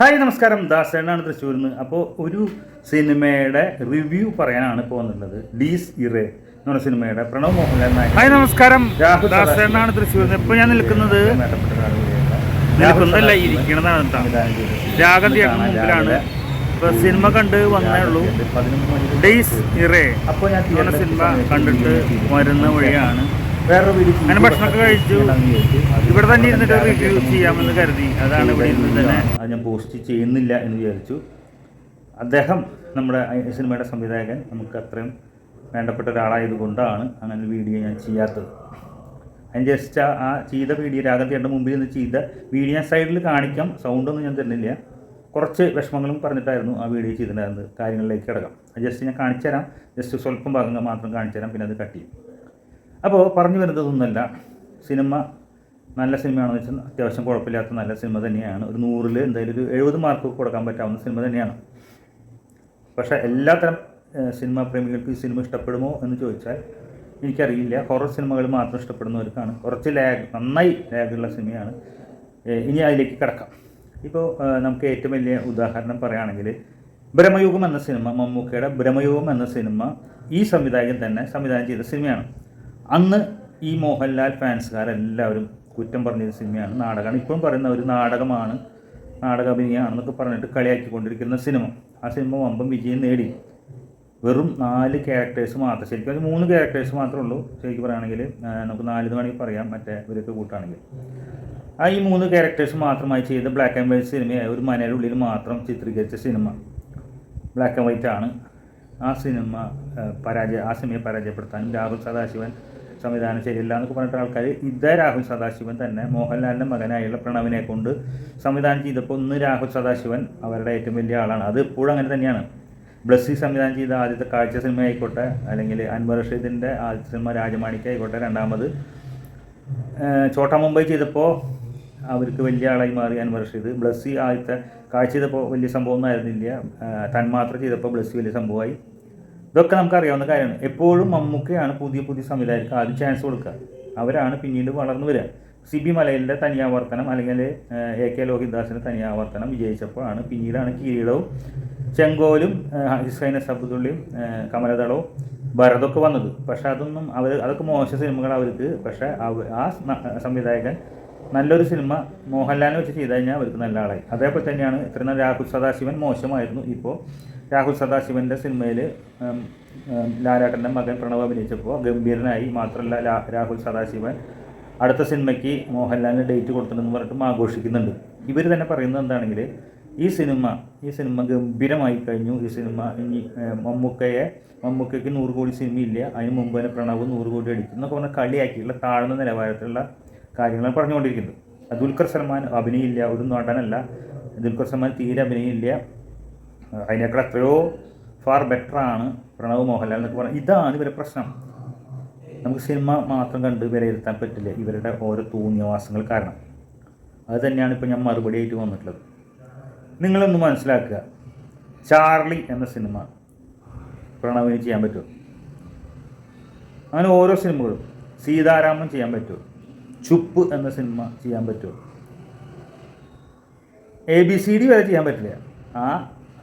Hi നമസ്കാരം. ദാസേണാണ് തൃശ്ശൂരിൽ നിന്ന് അപ്പോൾ ഒരു സിനിമയുടെ റിവ്യൂ പറയാനാണ് ഇപ്പോൾ വന്നിട്ടുള്ളത്. ഡീസ് ഇറേ എന്ന് പറഞ്ഞ സിനിമയുടെ പ്രണവ് മോഹൻലാൽ നായർ. ഹായ് നമസ്കാരം. രാഹുൽ ദാസേണാണ് തൃശ്ശൂരിൽ നിന്ന് ഇപ്പോൾ ഞാൻ നിൽക്കുന്നത്. നിൽക്കുന്നതല്ല ഇരിക്കണതാണ് രാഗതിയാണ് മുമ്പിലാണ് ഇപ്പോൾ സിനിമ കണ്ട് വന്നേ ഉള്ളൂ. ഡേയ്സ് ഇറേ അപ്പോൾ ഞാൻ സിനിമ കണ്ടിട്ട് വരുന്ന വഴിയാണ്. ഇവിടെ തന്നെ ഇരുന്നിട്ട് റിവ്യൂ ചെയ്യാമെന്ന് കരുതി. അതാണ് ഇവിടെ ഇരുന്ന് തന്നെ. അത് ഞാൻ പോസ്റ്റ് ചെയ്യുന്നില്ല എന്ന് വിചാരിച്ചു. അദ്ദേഹം നമ്മുടെ സിനിമയുടെ സംവിധായകൻ. നമുക്ക് അത്രയും വേണ്ടപ്പെട്ട ഒരാളായതുകൊണ്ടാണ് അങ്ങനെ വീഡിയോ ഞാൻ ചെയ്യാത്തത്. അതിന് ജസ്റ്റ് ആ- ചെയ്ത വീഡിയോ രാഗത്തിയുടെ മുമ്പിൽ നിന്ന് ചെയ്ത വീഡിയോ ഞാൻ സൈഡിൽ കാണിക്കാം. സൗണ്ടൊന്നും ഞാൻ തരുന്നില്ല. കുറച്ച് വിഷമങ്ങളും പറഞ്ഞിട്ടായിരുന്നു ആ വീഡിയോ ചെയ്തിട്ടുണ്ടായിരുന്നത്. കാര്യങ്ങളിലേക്ക് കിടക്കാം. ജസ്റ്റ് ഞാൻ കാണിച്ചു തരാം ജസ്റ്റ് സ്വല്പം ഭാഗങ്ങൾ മാത്രം കാണിച്ചു തരാം പിന്നെ അത് കട്ട് ചെയ്യും. അപ്പോൾ പറഞ്ഞു വരുന്നതൊന്നുമല്ല. സിനിമ നല്ല സിനിമയാണെന്ന് വെച്ചാൽ അത്യാവശ്യം കുഴപ്പമില്ലാത്ത നല്ല സിനിമ തന്നെയാണ്. ഒരു നൂറിൽ എന്തായാലും ഒരു എഴുപത് മാർക്ക് കൊടുക്കാൻ പറ്റാവുന്ന സിനിമ തന്നെയാണ്. പക്ഷേ എല്ലാത്തരം സിനിമാ പ്രേമികൾക്ക് ഈ സിനിമ ഇഷ്ടപ്പെടുമോ എന്ന് ചോദിച്ചാൽ എനിക്കറിയില്ല. ഹൊറർ സിനിമകൾ മാത്രം ഇഷ്ടപ്പെടുന്നവർക്കാണ്. കുറച്ച് ലാഗ് നന്നായി ലാഗുള്ള സിനിമയാണ്. ഇനി അതിലേക്ക് കിടക്കാം. ഇപ്പോൾ നമുക്ക് ഏറ്റവും വലിയ ഉദാഹരണം പറയുകയാണെങ്കിൽ ബ്രഹ്മയുഗം എന്ന സിനിമ മമ്മൂക്കയുടെ ബ്രഹ്മയുഗം എന്ന സിനിമ ഈ സംവിധായകൻ തന്നെ സംവിധാനം ചെയ്ത സിനിമയാണ്. അന്ന് ഈ മോഹൻലാൽ ഫാൻസുകാരെല്ലാവരും കുറ്റം പറഞ്ഞൊരു സിനിമയാണ് നാടകമാണ് ഇപ്പം പറയുന്ന ഒരു നാടകമാണ് നാടക അഭിനയമാണെന്നൊക്കെ പറഞ്ഞിട്ട് കളിയാക്കിക്കൊണ്ടിരിക്കുന്ന സിനിമ. ആ സിനിമ വമ്പം വിജയം നേടി. വെറും നാല് ക്യാരക്ടേഴ്സ് മാത്രം ശരിക്കും അത് മൂന്ന് ക്യാരക്ടേഴ്സ് മാത്രമേ ഉള്ളൂ. ശരിക്കും പറയുകയാണെങ്കിൽ നമുക്ക് നാല് എന്ന് വേണമെങ്കിൽ പറയാം മറ്റേ ഇവരൊക്കെ കൂട്ടാണെങ്കിൽ. ആ ഈ മൂന്ന് ക്യാരക്ടേഴ്സ് മാത്രമായി ചെയ്ത ബ്ലാക്ക് ആൻഡ് വൈറ്റ് സിനിമയായ ഒരു മനയുടെ ഉള്ളിൽ മാത്രം ചിത്രീകരിച്ച സിനിമ. ബ്ലാക്ക് ആൻഡ് വൈറ്റ് ആണ്. ആ സിനിമ പരാജയ ആ സിനിമയെ പരാജയപ്പെടുത്താനും രാഹുൽ സദാശിവൻ സംവിധാനം ശരിയല്ല എന്നൊക്കെ പറഞ്ഞിട്ട് ആൾക്കാർ ഇതേ രാഹുൽ സദാശിവൻ തന്നെ മോഹൻലാലിന്റെ മകനായുള്ള പ്രണവിനെ കൊണ്ട് സംവിധാനം ചെയ്തപ്പോൾ ഒന്ന് രാഹുൽ സദാശിവൻ അവരുടെ ഏറ്റവും വലിയ ആളാണ്. അത് ഇപ്പോഴും അങ്ങനെ തന്നെയാണ്. ബ്ലസ്സി സംവിധാനം ചെയ്ത ആദ്യത്തെ കാഴ്ച സിനിമ ആയിക്കോട്ടെ അല്ലെങ്കിൽ അൻവർ റഷീദിന്റെ ആദ്യത്തെ സിനിമ രാജമാണിക്ക ആയിക്കോട്ടെ രണ്ടാമത് ചോട്ടാ മുംബൈ ചെയ്തപ്പോൾ അവർക്ക് വലിയ ആളായി മാറി അൻവർ റഷീദ്. ബ്ലസ്സി ആദ്യത്തെ കാഴ്ച ചെയ്തപ്പോൾ വലിയ സംഭവമൊന്നും ആയിരുന്നില്ല. തന്മാത്ര ചെയ്തപ്പോൾ ബ്ലസ്സി വലിയ സംഭവമായി. ഇതൊക്കെ നമുക്കറിയാവുന്ന കാര്യമാണ്. എപ്പോഴും മമ്മൂക്കയാണ് പുതിയ പുതിയ സംവിധായകർക്ക് ആദ്യം ചാൻസ് കൊടുക്കുക. അവരാണ് പിന്നീട് വളർന്നു വരിക. സി ബി മലയിലിന്റെ തനിയാവർത്തനം അല്ലെങ്കിൽ എ കെ ലോഹിദാസിന്റെ തനിയാവർത്തനം വിജയിച്ചപ്പോഴാണ് പിന്നീടാണ് കിരീടവും ചെങ്കോലും ഹിസൈന സബ്ദുള്ളിയും കമലദളവും ഭരതൊക്കെ വന്നത്. പക്ഷെ അതൊന്നും അവർ അതൊക്കെ മോശ സിനിമകൾ അവർക്ക്. പക്ഷേ ആ സംവിധായകൻ നല്ലൊരു സിനിമ മോഹൻലാലിനെ വെച്ച് ചെയ്ത് കഴിഞ്ഞാൽ അവർക്ക് നല്ല ആളായി. അതേപോലെ തന്നെയാണ് ഇത്ര നാൾ രാഹുൽ സദാശിവൻ മോശമായിരുന്നു. ഇപ്പോൾ രാഹുൽ സദാശിവന്റെ സിനിമയിൽ ലാലാട്ടന്റെ മകൻ പ്രണവ് അഭിനയിച്ചപ്പോൾ ഗംഭീരനായി. മാത്രമല്ല രാഹുൽ സദാശിവൻ അടുത്ത സിനിമയ്ക്ക് മോഹൻലാലിന് ഡേറ്റ് കൊടുത്തിട്ടുണ്ടെന്ന് പറഞ്ഞിട്ടും ആഘോഷിക്കുന്നുണ്ട്. ഇവർ തന്നെ പറയുന്നത് എന്താണെങ്കിൽ ഈ സിനിമ ഈ സിനിമ ഗംഭീരമായി കഴിഞ്ഞു. ഈ സിനിമ ഇനി മമ്മൂക്കയെ മമ്മൂക്കയ്ക്ക് നൂറ് കോടി സിനിമയില്ല. അതിന് മുമ്പ് തന്നെ പ്രണവ് നൂറ് കോടി അടിക്കും എന്നൊക്കെ പറഞ്ഞാൽ കളിയാക്കിയിട്ടുള്ള താഴ്ന്ന നിലവാരത്തിലുള്ള കാര്യങ്ങളാണ് പറഞ്ഞുകൊണ്ടിരിക്കുന്നത്. ദുൽഖർ സൽമാൻ അഭിനയില്ല ഒരു നടനല്ല. ദുൽഖർ സൽമാൻ തീരെ അഭിനയില്ല. അതിനേക്കാൾ എത്രയോ ഫാർ ബെറ്ററാണ് പ്രണവ് മോഹൻലാൽ എന്നൊക്കെ പറഞ്ഞാൽ ഇതാണ് ഇവരുടെ പ്രശ്നം. നമുക്ക് സിനിമ മാത്രം കണ്ട് വിലയിരുത്താൻ പറ്റില്ല. ഇവരുടെ ഓരോ തൂന്നിയവാസങ്ങൾ കാരണം. അത് തന്നെയാണ് ഇപ്പോൾ ഞാൻ മറുപടി ആയിട്ട് വന്നിട്ടുള്ളത്. നിങ്ങളൊന്ന് മനസ്സിലാക്കുക. ചാർലി എന്ന സിനിമ പ്രണവിന് ചെയ്യാൻ പറ്റുമോ? അങ്ങനെ ഓരോ സിനിമകളും സീതാരാമൻ ചെയ്യാൻ പറ്റുമോ? ചുപ്പ് എന്ന സിനിമ ചെയ്യാൻ പറ്റുമോ എ ബി സി ഡി വരെ ചെയ്യാൻ പറ്റില്ല. ആ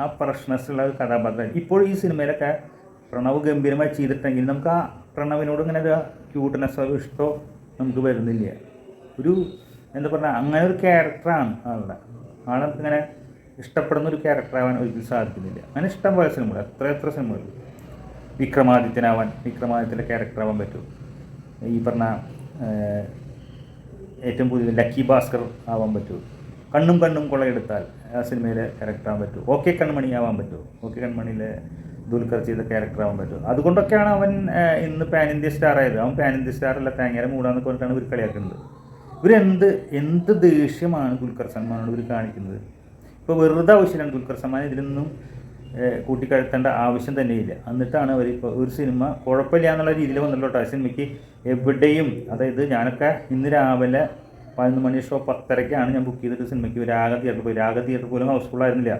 ആ പ്രശ്നത്തിലുള്ള കഥാപാത്രം. ഇപ്പോൾ ഈ സിനിമയിലൊക്കെ പ്രണവ് ഗംഭീരമായി ചെയ്തിട്ടെങ്കിൽ നമുക്ക് ആ പ്രണവിനോട് ഇങ്ങനെ ഒരു ക്യൂട്ട്നെസ്സോ ഇഷ്ടമോ നമുക്ക് വരുന്നില്ല. ഒരു എന്താ പറയുക അങ്ങനെ ഒരു ക്യാരക്ടറാണ് ആളുടെ. ആളെ ഇങ്ങനെ ഇഷ്ടപ്പെടുന്ന ഒരു ക്യാരക്ടറാവാൻ ഒരിക്കലും സാധിക്കുന്നില്ല. അങ്ങനെ ഇഷ്ടം പോലെ സിനിമകൾ എത്ര എത്ര സിനിമകൾ. വിക്രമാദിത്യനാവാൻ വിക്രമാദിത്യന്റെ ക്യാരക്ടറാവാൻ പറ്റും. ഈ പറഞ്ഞ ഏറ്റവും പുതിയ ലക്കി ഭാസ്കർ ആവാൻ പറ്റുമോ കണ്ണും കണ്ണും കൊള്ളയെടുത്താൽ ആ സിനിമയിലെ ക്യാരക്ടർ ആവാൻ പറ്റുമോ ഓക്കെ കൺമണി ആവാൻ പറ്റുമോ ഓക്കെ കൺമണിയിലെ ദുൽഖർ ചെയ്ത ക്യാരക്ടർ ആവാൻ പറ്റുമോ അതുകൊണ്ടൊക്കെയാണ് അവൻ ഇന്ന് പാൻ ഇന്ത്യ സ്റ്റാർ ആയത്. അവൻ പാൻ ഇന്ത്യ സ്റ്റാർ അല്ല തേങ്ങര മൂടാന്നൊക്കെ പറഞ്ഞിട്ടാണ് ഇവർ കളിയാക്കുന്നത്. ഇവരെന്ത് എന്ത് ദേഷ്യമാണ് ദുൽഖർ സൽമാനോട് ഇവർ കാണിക്കുന്നത്? ഇപ്പോൾ വെറുതെ ആവശ്യമില്ല ദുൽഖർ സൽമാൻ ഇതിലൊന്നും കൂട്ടിക്കഴുത്തേണ്ട ആവശ്യം തന്നെയില്ല. എന്നിട്ടാണ് അവർ ഇപ്പോൾ ഒരു സിനിമ കുഴപ്പമില്ല എന്നുള്ള രീതിയിൽ വന്നല്ലോ കേട്ടോ. ആ സിനിമയ്ക്ക് എവിടെയും അതായത് ഞാനൊക്കെ ഇന്ന് രാവിലെ പതിനൊന്ന് മണി ഷോ പത്തരയ്ക്കാണ് ഞാൻ ബുക്ക് ചെയ്തിട്ട് സിനിമയ്ക്ക് രാഗ തിയേറ്റർ പോയി രാഗ തിയേറ്റർ പോലും ഹൗസ്ഫുൾ ആയിരുന്നില്ല.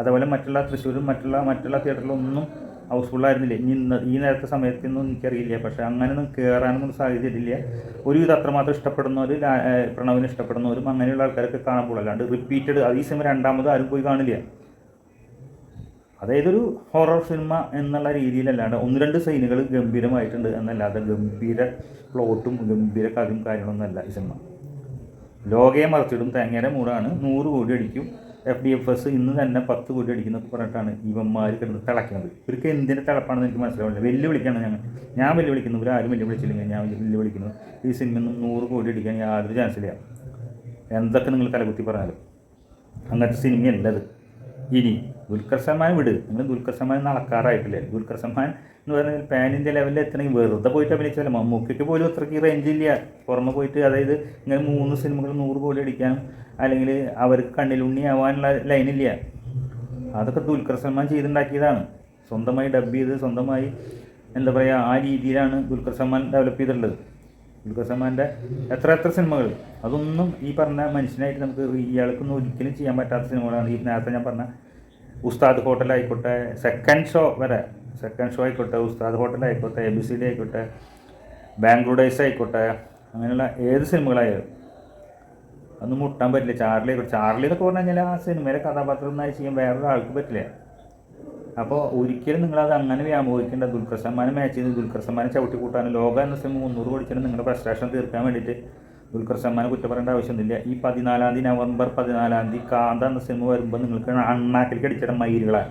അതേപോലെ മറ്റുള്ള തൃശ്ശൂരും മറ്റുള്ള മറ്റുള്ള തിയേറ്ററിലൊന്നും ഹൗസ്ഫുൾ ആയിരുന്നില്ല. ഇനി ഇന്ന് ഈ നേരത്തെ സമയത്തൊന്നും എനിക്കറിയില്ല. പക്ഷേ അങ്ങനെയൊന്നും കയറാനൊന്നും സാഹചര്യമില്ല ഒരു ഇത് അത്രമാത്രം ഇഷ്ടപ്പെടുന്നവർ പ്രണവിനെ ഇഷ്ടപ്പെടുന്നവരും അങ്ങനെയുള്ള ആൾക്കാരൊക്കെ കാണുമ്പോൾ അല്ലാണ്ട് റിപ്പീറ്റഡ് അത് ഈ സിനിമ രണ്ടാമത് ആരും പോയി കാണില്ല. അതായത് ഒരു ഹൊറർ സിനിമ എന്നുള്ള രീതിയിലല്ലാണ്ട് ഒന്ന് രണ്ട് സൈനുകൾ ഗംഭീരമായിട്ടുണ്ട് എന്നല്ലാതെ ഗംഭീര പ്ലോട്ടും ഗംഭീര കഥയും കാര്യങ്ങളൊന്നും അല്ല ഈ സിനിമ ലോകയെ മറിച്ചിടും തേങ്ങയുടെ മൂടാണ്. നൂറ് കോടി അടിക്കും. എഫ് ഡി എഫ് എസ് ഇന്ന് തന്നെ പത്ത് കോടി അടിക്കുന്നൊക്കെ പറഞ്ഞിട്ടാണ് ഇവന്മാർ കിടന്ന് തിളക്കുന്നത് ഇവർക്ക് എന്തിന്റെ തിളപ്പാണെന്ന് എനിക്ക് മനസ്സിലാവില്ല വെല്ലുവിളിക്കാണ് ഞങ്ങൾ. ഞാൻ വെല്ലുവിളിക്കുന്നു. ഇവരാരും വെല്ലുവിളിച്ചില്ലെങ്കിൽ ഞാൻ വെല്ലുവിളിക്കുന്നു. ഈ സിനിമ നൂറ് കോടി അടിക്കാൻ യാതൊരു ചാൻസില്ല എന്തൊക്കെ നിങ്ങൾ തലകുത്തി പറഞ്ഞാലും. അങ്ങനത്തെ സിനിമയല്ല അത് ഇനി ദുൽഖർ സൽമാൻ വിട്. നിങ്ങൾ ദുൽഖർ സൽമാൻ നടക്കാറായിട്ടില്ലേ? ദുൽഖർ സൽമാൻ എന്ന് പറഞ്ഞാൽ പാൻ ഇന്ത്യ ലെവലിൽ എത്തണമെങ്കിൽ വെറുതെ പോയിട്ട് അഭിനയിച്ചല്ല മമ്മൂക്കയ്ക്ക് പോലും അത്രയ്ക്ക് റേഞ്ച് ഇല്ല. പുറമെ പോയിട്ട് അതായത് ഇങ്ങനെ മൂന്ന് സിനിമകൾ നൂറ് കോടി അടിക്കാനും അല്ലെങ്കിൽ അവർക്ക് കണ്ണിലുണ്ണി ആവാനുള്ള ലൈനില്ല അതൊക്കെ ദുൽഖർ സൽമാൻ ചെയ്തുണ്ടാക്കിയതാണ്. സ്വന്തമായി ഡബ് ചെയ്ത് സ്വന്തമായി എന്താ പറയുക ആ രീതിയിലാണ് ദുൽഖർ സൽമാൻ ഡെവലപ്പ് ചെയ്തിട്ടുള്ളത്. ദുൽഖർ സൽമാന്റെ എത്ര എത്ര സിനിമകൾ? അതൊന്നും ഈ പറഞ്ഞ മനുഷ്യനായിട്ട് നമുക്ക് ഇയാൾക്കൊന്നും ഒരിക്കലും ചെയ്യാൻ പറ്റാത്ത സിനിമകളാണ്. ഈ നേരത്തെ ഞാൻ പറഞ്ഞ ഉസ്താദ് ഹോട്ടൽ ആയിക്കോട്ടെ സെക്കൻഡ് ഷോ വരെ സെക്കൻഡ് ഷോ ആയിക്കോട്ടെ ഉസ്താദ് ഹോട്ടൽ ആയിക്കോട്ടെ എ ബി സി ഡി ആയിക്കോട്ടെ ബാംഗ്ലൂർ ഡേയ്സ് ആയിക്കോട്ടെ അങ്ങനെയുള്ള ഏത് സിനിമകളായാലും അതൊന്നും മുട്ടാൻ പറ്റില്ല. ചാർലി ചാർലി എന്നൊക്കെ പറഞ്ഞു കഴിഞ്ഞാൽ ആ സിനിമയിലെ കഥാപാത്രം ഒന്നായി ചെയ്യാൻ വേറൊരാൾക്ക് പറ്റില്ല. അപ്പോൾ ഒരിക്കലും നിങ്ങളത് അങ്ങനെ വ്യാമോഹിക്കേണ്ട. ദുൽഖർ സൽമാനെ മാച്ച് ചെയ്ത് ദുൽഖർ സൽമാനെ ചവിട്ടി കൂട്ടാനും ലോക എന്ന സിനിമ മുന്നൂറ് പഠിച്ചാൽ നിങ്ങളുടെ ഫ്രസ്ട്രേഷൻ തീർക്കാൻ വേണ്ടിയിട്ട് ദുൽഖർ സൽമാനെ കുറ്റം പറയേണ്ട ആവശ്യമൊന്നുമില്ല ഈ പതിനാലാം തീയതി നവംബർ പതിനാലാം തീയതി കാന്ത എന്ന സിനിമ വരുമ്പോൾ നിങ്ങൾക്ക് അണ്ണാക്കിൽ അടിച്ചിട മയിലുകളാണ്.